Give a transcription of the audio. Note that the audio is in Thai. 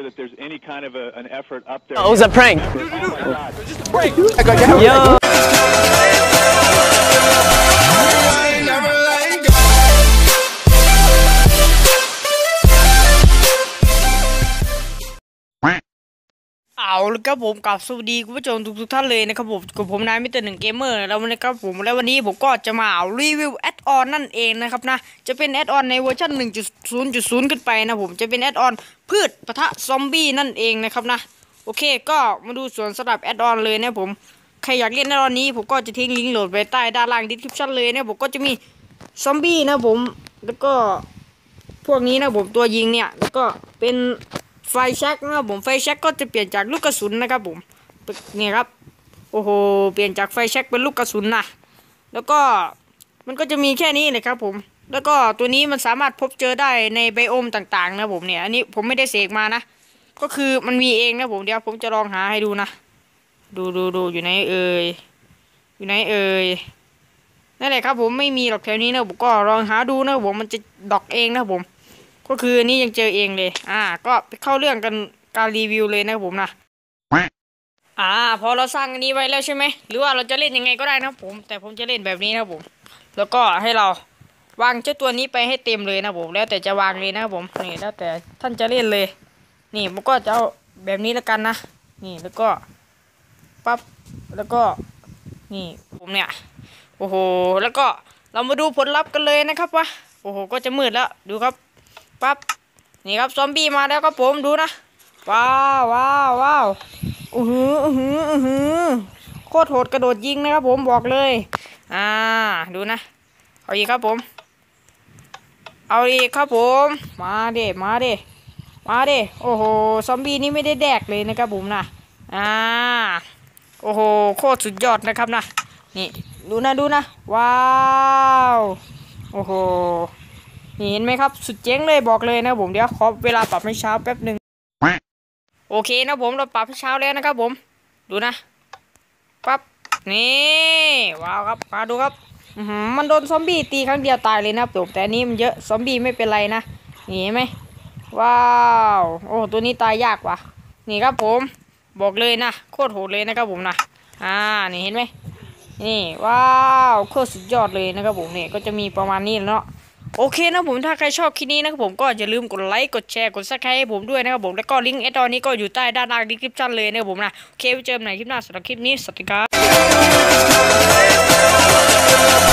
that there's any kind of a, an effort up there. Oh, it was a prank. Oh my God. Yo. เอาละครับผมกับสวัสดีคุณผู้ชมทุกทท่านเลยนะครับผมกับผมนายมิเตอร์หนึ่งเกมเมอร์แล้ววันนี้ครับผมแล้ววันนี้ผมก็จะมาเอารีวิวแอดออนนั่นเองนะครับนะจะเป็นแอดออนในเวอร์ชัน1.0.0 ขึ้นไปนะผมจะเป็นแอดออนพืชปะทะซอมบี้นั่นเองนะครับนะโอเคก็มาดูส่วนสำหรับแอดออนเลยนะผมใครอยากเล่นแอดออนนี้ผมก็จะทิ้งลิงก์โหลดไว้ใต้ด้านล่างดีสคริปชั่นเลยนะผมก็จะมีซอมบี้นะผมแล้วก็พวกนี้นะผมตัวยิงเนี่ยแล้วก็เป็น ไฟแช็กนะครับผมไฟแช็กก็จะเปลี่ยนจากลูกกระสุนนะครับผมนี่ครับโอ้โหเปลี่ยนจากไฟแช็กเป็นลูกกระสุนนะแล้วก็มันก็จะมีแค่นี้เลยครับผม แล้วก็ตัวนี้มันสามารถพบเจอได้ในไบโอมต่างๆ นะผมเนี่ยอันนี้ผมไม่ได้เสกมานะ ก็คือมันมีเองนะผมเดี๋ยวผมจะลองหาให้ดูนะ ดูดูดูอยู่ไหนเอ่ยอยู่ไหนเอ่ยนั่นแหละครับผมไม่มีหรอกแถวนี้นะผมก็ลองหาดูนะผมมันจะดอกเองนะผม ก็คือนนี้ยังเจอเองเลย อ่า ก็ไปเข้าเรื่องกันการรีวิวเลยนะครับผมนะอ่า พอเราสร้างอันนี้ไว้แล้วใช่ไหมหรือว่าเราจะเล่นยังไงก็ได้นะครับผม แต่ผมจะเล่นแบบนี้นะครับผม แล้วก็ให้เราวางเจ้าตัวนี้ไปให้เต็มเลยนะครับผม แล้วแต่จะวางเลยนะครับผมนี่แล้วแต่ท่านจะเล่นเลย นี่ผมก็จะเอาแบบนี้แล้วกันนะนี่แล้วก็ปั๊บแล้วก็นี่ผมเนี่ยโอ้โหแล้วก็เรามาดูผลลัพธ์กันเลยนะครับวะโอ้โหก็จะมืดแล้วดูครับ ปั๊บนี่ครับซอมบี้มาแล้วครับผมดูนะว้าวว้าวว้าวอือหืออือหืออือหือโคตรโหดกระโดดยิงนะครับผมบอกเลย อ่าดูนะเอาอีกครับผม เอาอีกครับผม มาเด้มาเด้มาเด้โอ้โหซอมบี้นี่ไม่ได้แดกเลยนะครับผมนะอ่าโอ้โหโคตรสุดยอดนะครับนะนี่ดูนะดูนะว้าวโอ้โห เห็นไหมครับ สุดเจ๋งเลยบอกเลยนะผมเดี๋ยวขอเวลาปรับให้เช้าแป๊บหนึ่งโอเคนะผมเราปรับให้เช้าแล้วนะครับผม ดูนะปั๊บนี่ว้าวครับมาดูครับมันโดนซอมบี้ตีครั้งเดียวตายเลยนะผมแต่นี้มันเยอะซอมบี้ไม่เป็นไรนะเห็นไหมว้าวโอ้ตัวนี้ตายยากว่ะนี่ครับผมบอกเลยนะโคตรโหดเลยนะครับผมนะอ่านี่เห็นไหมนี่ว้าวโคตรสุดยอดเลยนะครับผมเนี่ยก็จะมีประมาณนี้เนาะ โอเคนะผมถ้าใครชอบคลิปนี้นะครับผมก็อย่าลืมกดไลค์กดแชร์กดซับสไครต์ให้ผมด้วยนะครับผมแล้วก็ลิงก์ไอตอนนี้ก็อยู่ใต้ด้านล่างดีคริปชั่นเลยนะครับผมนะโอเคไว้เจอกันใหม่คลิปหน้าสำหรับคลิปนี้สวัสดีครับ